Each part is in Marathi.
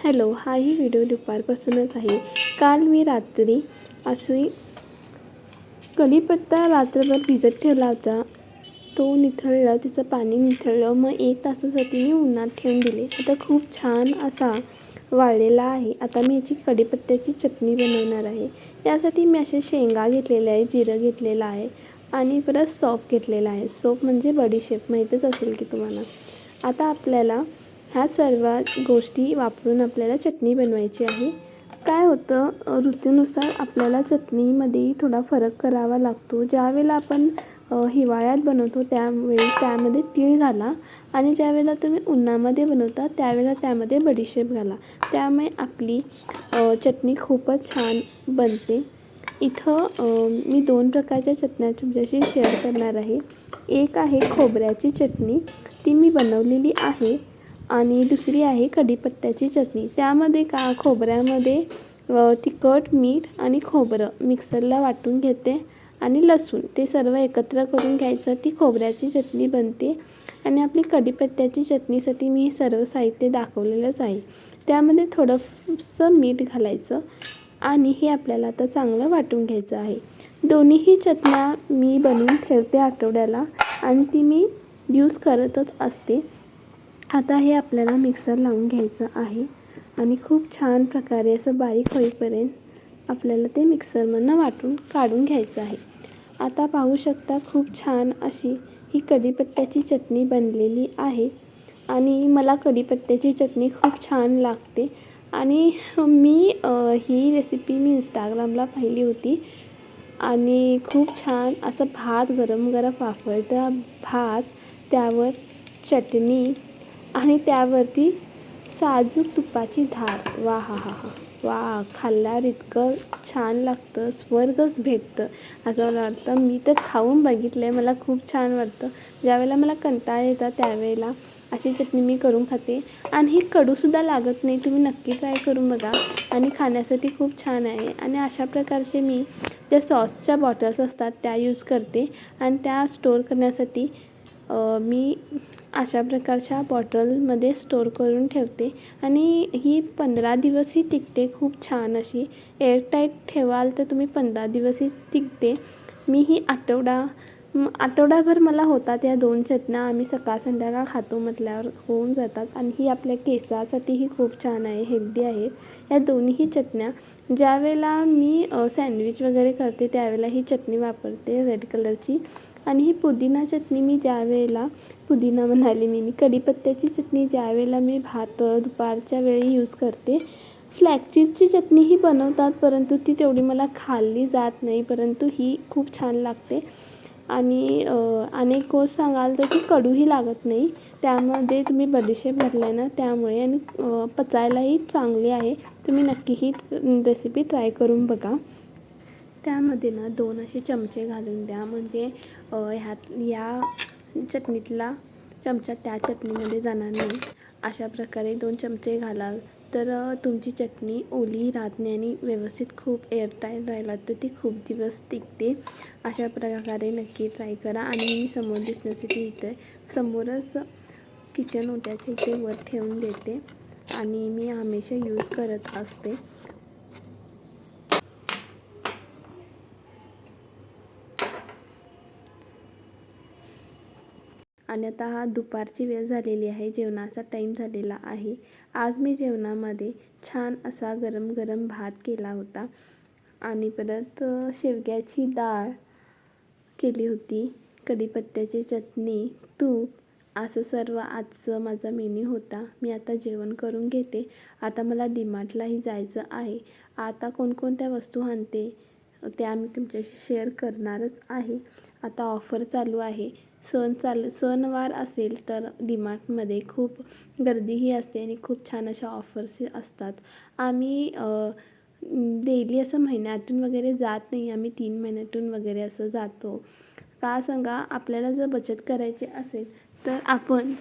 हॅलो हाही व्हिडिओ दुपारपासूनच आहे. काल मी रात्री अशी कढीपत्ता रात्रभर भिजत ठेवला होता. तो निथळला तिचं पाणी निथळलं. मग एक तासासाठी मी उन्हात ठेवून दिले. आता खूप छान असा वाळलेला आहे. आता मी याची कढीपत्त्याची चटणी बनवणार आहे. यासाठी मी असे शेंगा घेतलेले आहे जिरं घेतलेलं आहे आणि परत सॉफ घेतलेला आहे. सोप म्हणजे बडीशेप. माहीतच असेल की तुम्हाला. आता आपल्याला ह्या सर्व गोष्टी वापरून आपल्याला चटणी बनवायची आहे. काय होतं ऋतूनुसार आपल्याला चटणीमध्ये थोडा फरक करावा लागतो. ज्यावेळेला आपण हिवाळ्यात बनवतो त्यावेळी त्यामध्ये तीळ घाला आणि ज्यावेळेला तुम्ही उन्हामध्ये बनवता त्यावेळेला त्यामध्ये बडीशेप घाला. त्यामुळे आपली चटणी खूपच छान बनते. इथं मी दोन प्रकारच्या चटण्या तुमच्याशी शेअर करणार आहे. एक आहे खोबऱ्याची चटणी. ती मी बनवलेली आहे. आणि दुसरी आहे कढीपत्त्याची चटणी. त्यामध्ये का खोबऱ्यामध्ये तिखट मीठ आणि खोबरं मिक्सरला वाटून घेते आणि लसूण. ते सर्व एकत्र करून घ्यायचं. ती खोबऱ्याची चटणी बनते आणि आपली कढीपत्त्याची चटणीसाठी मी हे सर्व साहित्य दाखवलेलंच आहे. त्यामध्ये थोडंसं मीठ घालायचं आणि हे आपल्याला आता चांगलं वाटून घ्यायचं आहे. दोन्हीही चटण्या मी बनवून ठेवते आठवड्याला आणि ती मी यूज करतच असते. आता हे आपल्याला मिक्सर लावून घ्यायचं आहे. आणि खूप छान प्रकारे असं बारीक होईपर्यंत आपल्याला ते मिक्सरमधनं वाटून काढून घ्यायचं आहे. आता पाहू शकता खूप छान अशी ही कढीपत्त्याची चटणी बनलेली आहे. आणि मला कढीपत्त्याची चटणी खूप छान लागते. आणि मी ही रेसिपी मी इंस्टाग्रामला पाहिली होती. आणि खूप छान असं भात गरम गरम वाफळता भात त्यावर चटणी आणि त्यावरती साजूक तुपाची धार. वा हा हा हा. वा खाल्ल्यावर इतकं छान लागतं. स्वर्गच भेटतं. असं मला वाटतं. मी तर खाऊन बघितलं आहे मला खूप छान वाटतं. ज्यावेळेला मला कंटाळा येतात त्यावेळेला अशी चटणी मी करून खाते. आणि ही कडूसुद्धा लागत नाही. तुम्ही नक्की ट्राय करून बघा. आणि खाण्यासाठी खूप छान आहे. आणि अशा प्रकारचे मी ज्या सॉसच्या बॉटल्स असतात त्या यूज करते. आणि त्या स्टोअर करण्यासाठी मी अशा प्रकारच्या बॉटलमध्ये स्टोअर करून ठेवते. आणि ही पंधरा दिवसही टिकते खूप छान अशी. एअरटाईट ठेवाल तर तुम्ही पंधरा दिवसही टिकते. मी ही आठवडा आठवडाभर मला होतात या दोन चटण्या. आम्ही सकाळ संध्याकाळ खातो म्हटल्यावर होऊन जातात. आणि ही आपल्या केसासाठीही खूप छान आहे हेल्दी आहे. या दोन्हीही चटण्या ज्यावेळेला मी सँडविच वगैरे करते त्यावेळेला ही चटणी वापरते रेड कलरची. आणि ही पुदिना चटणी मी ज्या वेळेला पुदिना म्हणाली मी कढीपत्त्याची चटणी ज्यावेळेला मी भात दुपारच्या वेळी यूज करते फ्लॅक्सची चटणीही बनवतात परंतु ती तेवढी मला खाल्ली जात नाही परंतु ही खूप छान लागते. आणि अनेक कोर्स सांगाल तर ती कडूही लागत नाही त्यामध्ये तुम्ही बडीशेप घातला ना त्यामुळे आणि पचायलाही चांगली आहे तुम्ही नक्की ही रेसिपी ट्राय करून बघा. त्यामध्ये ना दोन असे चमचे घालून द्या. म्हणजे ह्यात या चटणीतला चमचा त्या चटणीमध्ये जाणार नाही. अशा प्रकारे दोन चमचे घालाल. तर तुमची चटणी ओली राहत नाही आणि व्यवस्थित खूप एअरटाईट राहिला तर ती खूप दिवस टिकते. अशा प्रकारे नक्की ट्राय करा. आणि मी समोर दिसण्यासाठी इथे समोरच किचन ओट्याच्या इथे वर ठेवून देते. आणि मी हमेशा यूज करत असते. आणि हा दुपारची वेळ झालेली आहे. जेवणाचा टाईम झालेला आहे. आज मी जेवणामध्ये छान असा गरम गरम भात केला होता. आणि परत शेवग्याची डाळ केली होती. कढीपत्त्याची चटणी तूप असं सर्व आजचं माझा मेन्यू होता. मी आता जेवण करून घेते. आता मला डीमार्टलाही जायचं आहे. आता कोणकोणत्या वस्तू आणते त्या मी तुमच्याशी शेअर करणारच आहे. आता ऑफर चालू आहे. सण चाल सणवार असेल तर डीमार्टमध्ये खूप गर्दीही असते आणि खूप छान अशा ऑफर्सही असतात. आम्ही डेली असं महिन्यातून वगैरे जात नाही. आम्ही तीन महिन्यातून वगैरे असं जातो. का सांगा आपल्याला जर बचत करायची असेल तर आपण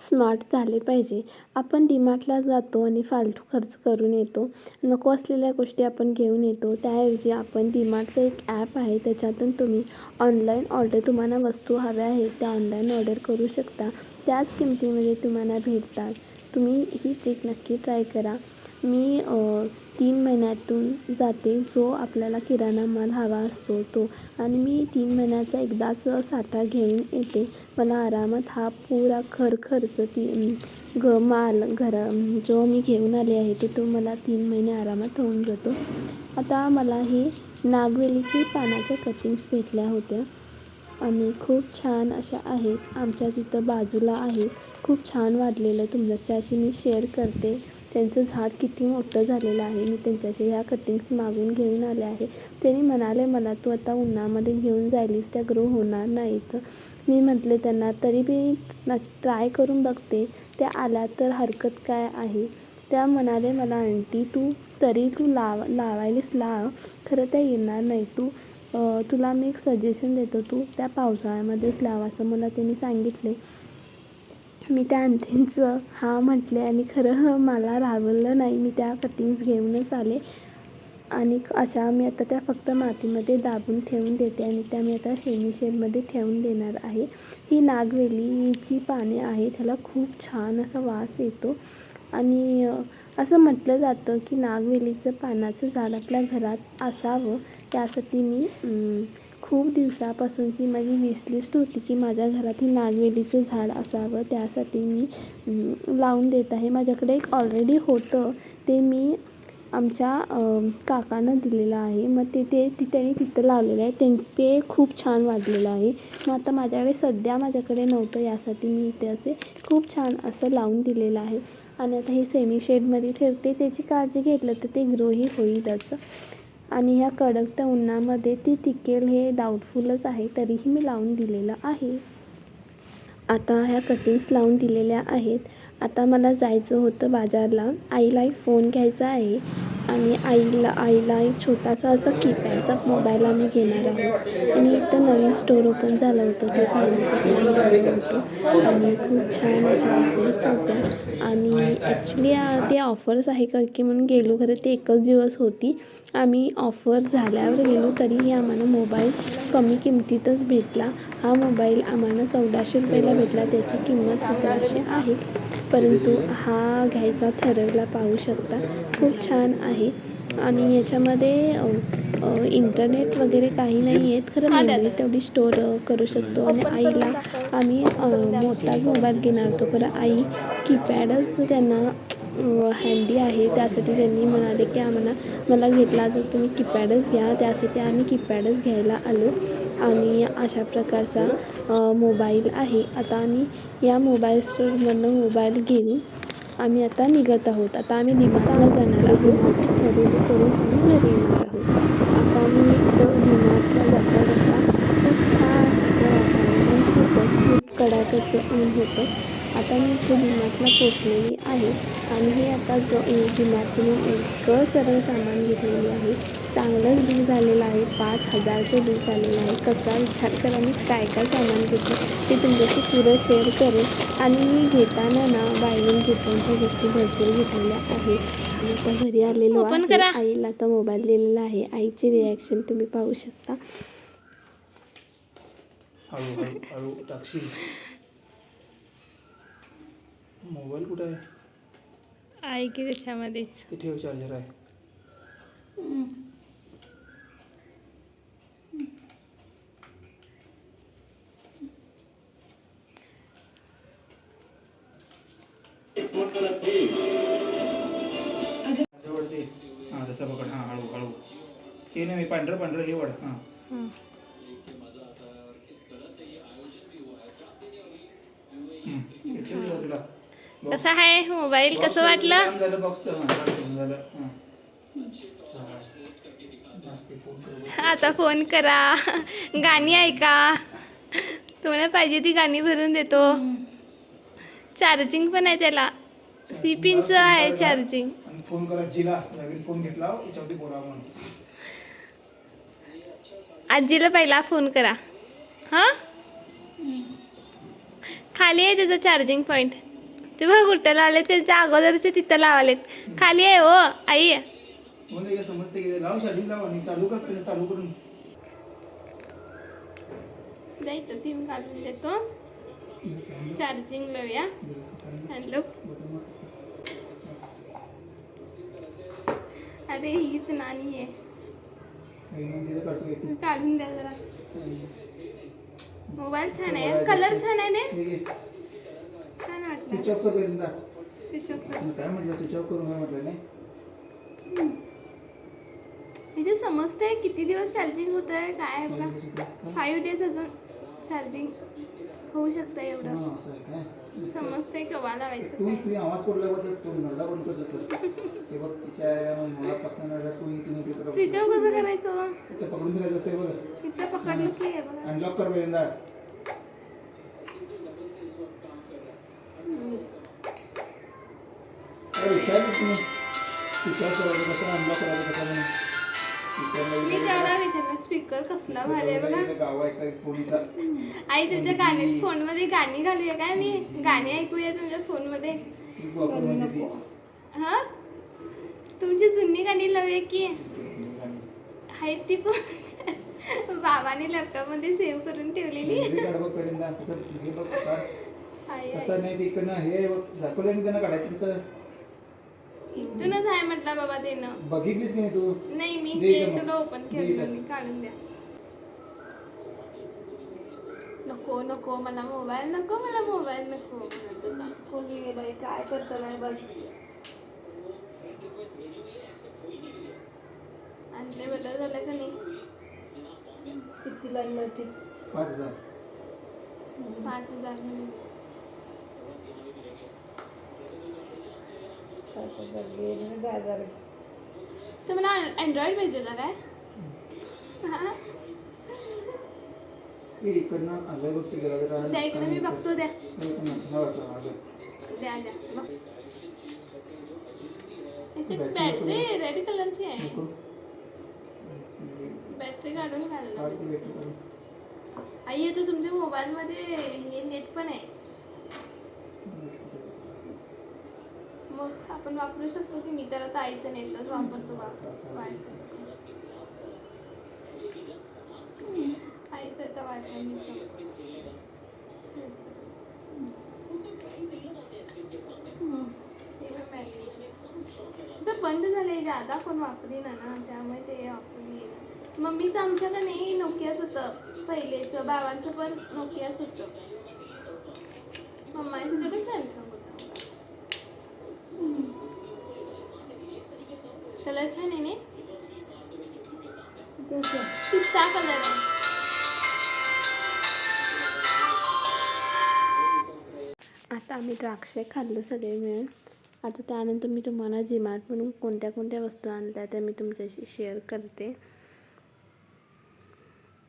स्मार्ट झाले पाहिजे. आपण डीमार्टला जातो आणि फालतू खर्च करून येतो. नको असलेल्या गोष्टी आपण घेऊन येतो. त्याऐवजी आपण डीमार्टचं एक ॲप आहे. त्याच्यातून तुम्ही ऑनलाईन ऑर्डर तुम्हाला वस्तू हव्या आहेत त्या ऑनलाईन ऑर्डर करू शकता. त्याच किमतीमध्ये तुम्हाला भेटतात. तुम्ही ही ट्रिक नक्की ट्राय करा. मी तीन महिन्यातून जाते जो आपल्याला किराणा माल हवा असतो तो. आणि मी तीन महिन्याचा एकदाच साठा घेऊन येते. मला आरामात हा पुरा खर खर्च ती ग माल घरा जो मी घेऊन आले आहे तो तो मला तीन महिने आरामात होऊन जातो. आता मला हे नागवेलीची पानाच्या कटिंग्स भेटल्या होत्या. आणि खूप छान अशा आहेत. आमच्या तिथं बाजूला आहे. खूप छान वाढलेलं तुमच्याशी मी शेअर करते. त्यांचं झाड किती मोठं झालेलं आहे मी त्यांच्याशी ह्या कटिंग्स मागून घेऊन आले आहे. त्यांनी म्हणाले मला तू आता उन्हामध्ये घेऊन जायलीस त्या ग्रो होणार नाहीत. मी म्हटले त्यांना तरी मी न ट्राय करून बघते त्या आल्या तर हरकत काय आहे? त्या म्हणाले मला आंटी तू तरी तू लाव लावायलीस लाव खरं त्या येणार नाही. तू तुला मी एक सजेशन देतो तू त्या पावसाळ्यामध्येच लाव असं मला त्यांनी सांगितले. मी त्या आंटींचं हा म्हटले आणि खरं मला राहवलं नाही. मी त्या कटिंग्स घेऊनच आले. आणि अशा मी आता त्या फक्त मातीमध्ये दाबून ठेवून देते आणि त्या मी आता शेणी शेडमध्ये ठेवून देणार आहे. ही नागवेलीची पाने आहेत. ह्याला खूप छान असा वास येतो. आणि असं म्हटलं जातं की नागवेलीचं पानाचं झाड आपल्या घरात असावं. त्यासाठी मी खूप दिवसापासूनची माझी विशलिस्ट होती की माझ्या घरात ही नागवेलीचं झाड असावं. त्यासाठी मी लावून देत आहे. माझ्याकडे एक ऑलरेडी होतं. ते मी आमच्या काकानं काकांना दिलेलं आहे. मग ते ते त्यांनी तिथं लावलेलं आहे. त्यां ते खूप छान वाढलेलं आहे. मग आता माझ्याकडे सध्या माझ्याकडे नव्हतं. यासाठी मी इथे असे खूप छान असं लावून दिलेलं आहे. आणि आता हे सेमी शेडमध्ये ठेवते. त्याची काळजी घेतलं तर ते ग्रोही होईलच आणि ह्या कडकत्या उन्हामध्ये ती टिकेल हे डाऊटफुलच आहे तरीही मी लावून दिलेलं आहे. आता ह्या कटिंग्स लावून दिलेल्या आहेत. आता मला जायचं होतं बाजारला. आईला एक फोन घ्यायचा आहे आणि आईला आईला एक छोटासा असा कीपॅडचा मोबाईल आम्ही घेणार आहोत. आणि एक तर नवीन स्टोर ओपन झालं होतं ते फोनचं आणि खूप छान अशा ऑफर्स होत्या आणि ॲक्च्युली ते ऑफर्स आहे का की म्हणून गेलो खरं ते एकच दिवस होती. आम्ही ऑफर झाल्यावर गेलो तरीही आम्हाला मोबाईल कमी किमतीतच भेटला. हा मोबाईल आम्हाला चौदाशे रुपयाला भेटला. त्याची किंमत सतराशे आहे. परंतु हा घ्यायचा ठरवला पाहू शकता. खूप छान आहे. आणि याच्यामध्ये इंटरनेट वगैरे काही नाही आहेत खरं मेमरी तेवढी स्टोअर करू शकतो. आणि आईला आम्ही मोठाच मोबाईल घेणार होतो. खरं आई कीपॅडच त्यांना हँडी आहे. त्यासाठी त्यांनी म्हणाले की आम्हाला मला घेतला तर तुम्ही कीपॅडच घ्या. त्यासाठी आम्ही कीपॅडच घ्यायला आलो. आणि अशा प्रकारचा मोबाईल आहे. आता आम्ही या मोबाईल स्टोरमधनं मोबाईल घेऊन आम्ही आता निघत आहोत. आता आम्ही डिमार्टला जाणार आहोत. खरेदी करून आम्ही घरी येणार आहोत. आता आम्ही इथं जाता जाता खूप छान होतं. खूप कडाक्याचं ऊन होतं. आता मी इथे डिमार्टला पोचलेली आहे. आणि हे आता ग डिमार्टमधून इतकं सर्व सामान घेतलेले आहे. चांगलंच बिल झालेलं आहे. पाच हजारचं बिल झालेलं आहे. कसा विचार करा मी काय काय सामान घेतलं ते तुमच्याशी पुरं शेअर करेन. आणि मी घेताना ना बायवन घेतांच्या गोष्टी भरपूर घेतलेल्या आहेत. आणि आता घरी आलेलो आहे. आईला आता मोबाईल दिलेला आहे. आईची रिॲक्शन तुम्ही पाहू शकता हळू हळू हळू टाकशील मोबाईल कुठे आहे? आहे की त्याच्यामध्येच. ते ठेव चार्जर आहे. हां तसं पकड हां हळू हळू. हे नाही पांढरं पांढरं हे वड हां. कसं आहे? मोबाईल Box कसं वाटलं? हां. आता फोन करा. गाणी ऐका. तुम्हाला पाहिजे ती गाणी भरून देतो. चार्जिंग पण आहे त्याला. सी पिनचं आहे चार्जिंग फोन करा जिला. नवीन फोन घेतला याच्यावरती बोला म्हणून. आजीला पहिला फोन करा. हां? खाली आहे त्याचं चार्जिंग पॉईंट ते बघ उलट लावले त्यांच्या अगोदरचे तिथं लावले खाली आहे हो आई. जायचं सिम देतो. चार्जिंग लावूया. हॅलो अरे हीच नाणी आहे. काढून द्या जरा. मोबाईल छान आहे. कलर छान आहे स्विच ऑफ कर पहिल्यांदा स्विच ऑफ कर. काय म्हटलं? स्विच ऑफ करून काय म्हटलं नाही? इथे समजतंय किती दिवस चार्जिंग होत आहे काय? फाईव्ह डेज अजून चार्जिंग होऊ शकतं एवढं. असं आहे काय? समजतंय केव्हा लावायचं तू आवाज पडला तू नरडा बंद कर त्याचं. ते बघ तिच्या मुलापासून तू इथे स्विच ऑफ कसं करायचं तिथं पकडून असते बघ. इथं पकडलं की अनलॉक कर पहिल्यांदा करायचं कसं करायचं कसं म्हणून मी तेवढा विचारलं स्पीकर कसला भारी आहे बघा. आई तुमच्या गाणी फोनमध्ये गाणी घालूया काय? मी गाणी ऐकूया तुमच्या फोनमध्ये तीच वापर म्हणजे हा? तुमची जुनी गाणी लावूया की? आहेत ती पण. बाबाने लॅपटॉपमध्ये सेव्ह करून ठेवलेली. हे. तसं नाही ते इकडनं हे दाखवलं त्यांना काढायचं कसं इथूनच आहे म्हटलं बाबा देणं. बघितलीस की नाही तू? नाही मी दे ते इथं मग. तुला ओपन दे केलं इथं. मी काढून द्या. नको नको मला मोबाईल नको मला मोबाईल नको. म्हणत होता. कोणी बाई? काय करतं नाही बस. आणले बदल झालं का नाही? किती लागलं ते? पाच हजार. पाच हजार नाही दहा हजार. तुम्हाला अँड्रॉइड पाहिजे होता काय? ए इकडनं आलं बघ ते गेला जरा द्या इकडे मी बघतो द्या. इकडनं हा असं आलं द्या द्या बघ. बॅटरी रेड कलरची आहे. बॅटरी काढून घालणार. आई आता तुमच्या मोबाईल मध्ये हे नेट पण आहे. मग आपण वापरू शकतो की मी तर आता आईचं नेटच वापरतो वायफाय आईचं आता वायफाय मी तर बंद झाले जादा कोण वापरी ना ना त्यामुळे ते वापरली मम्मीचं आमच्या नाही नोकियाच होतं. पहिलेचं बाबांचं पण नोकियाच होतं. मम्माचं तेवढं सॅमसंग होतं कलर छान आहे पिस्ता कलर आता आम्ही द्राक्षे खाल्लो सगळे मिळून. आता त्यानंतर मी तुम्हाला जिमार्ट म्हणून कोणत्या कोणत्या वस्तू आणल्या त्या मी तुमच्याशी शेअर करते.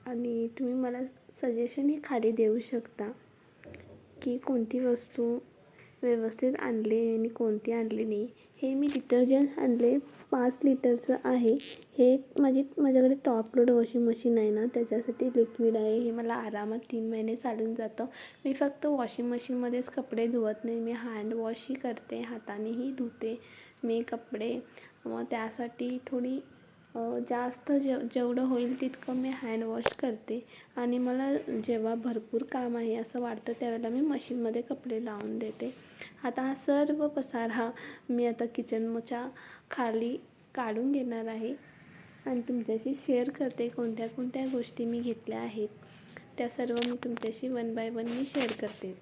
आणि तुम्ही मला सजेशन ही खाली देऊ शकता की कोणती वस्तू व्यवस्थित आणली आणि कोणती आणली नाही. हे मी डिटर्जंट आणले. पाच लिटरचं आहे. हे माझी माझ्याकडे टॉप लोड वॉशिंग मशीन आहे ना त्याच्यासाठी लिक्विड आहे. हे मला आरामात तीन महिने चालून जातं. मी फक्त वॉशिंग मशीनमध्येच कपडे धुवत नाही. मी हँड वॉशही करते. हातानेही धुते मी कपडे. मग त्यासाठी थोडी जास्त जेव जेवढं होईल तितकं मी हँडवॉश करते. आणि मला जेव्हा भरपूर काम आहे असं वाटतं त्यावेळेला मी मशीनमध्ये कपडे लावून देते. आता हा सर्व पसारा मी आता किचनच्या खाली काढून घेणार आहे. आणि तुमच्याशी शेअर करते कोणत्या कोणत्या गोष्टी मी घेतल्या आहेत. त्या सर्व मी तुमच्याशी वन बाय वन मी शेअर करते.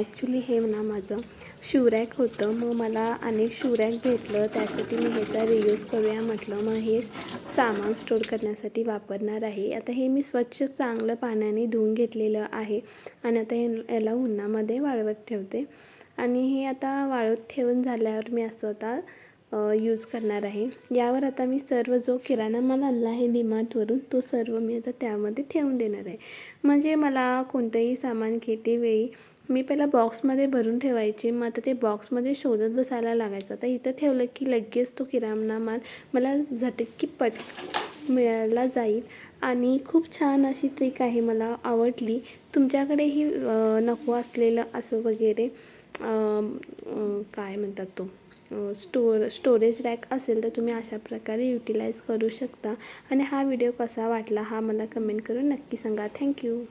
ॲक्च्युली हे ना माझं शिवरॅक होतं. मग मला अनेक शिवरॅक भेटलं त्यासाठी मी ह्याचा रियूज करूया म्हटलं. मग हे सामान स्टोर करण्यासाठी वापरणार आहे. आता हे मी स्वच्छ चांगलं पाण्याने धुवून घेतलेलं आहे आणि आता हे याला उन्हामध्ये वाळवत ठेवते. आणि हे आता वाळवत ठेवून झाल्यावर मी असं आता यूज करणार आहे. यावर आता मी सर्व जो किराणा माल आणला आहे डिमार्टवरून तो सर्व मी आता त्यामध्ये ठेवून देणार आहे. म्हणजे मला कोणतंही सामान घेते वेळी मी पहिला बॉक्समध्ये भरून ठेवायची. मग आता ते बॉक्समध्ये शोधत बसायला लागायचं. आता इथं ठेवलं की लगेच तो किराणा माल मला झटकी पट मिळायला जाईल. आणि खूप छान अशी ट्रिक आहे मला आवडली. तुमच्याकडेही नको असलेलं असं वगैरे काय म्हणतात तो स्टोर स्टोरेज रॅक असेल तर तुम्ही अशा प्रकारे युटिलाइज करू शकता. आणि हा व्हिडिओ कसा वाटला हा मला कमेंट करून नक्की सांगा. थँक्यू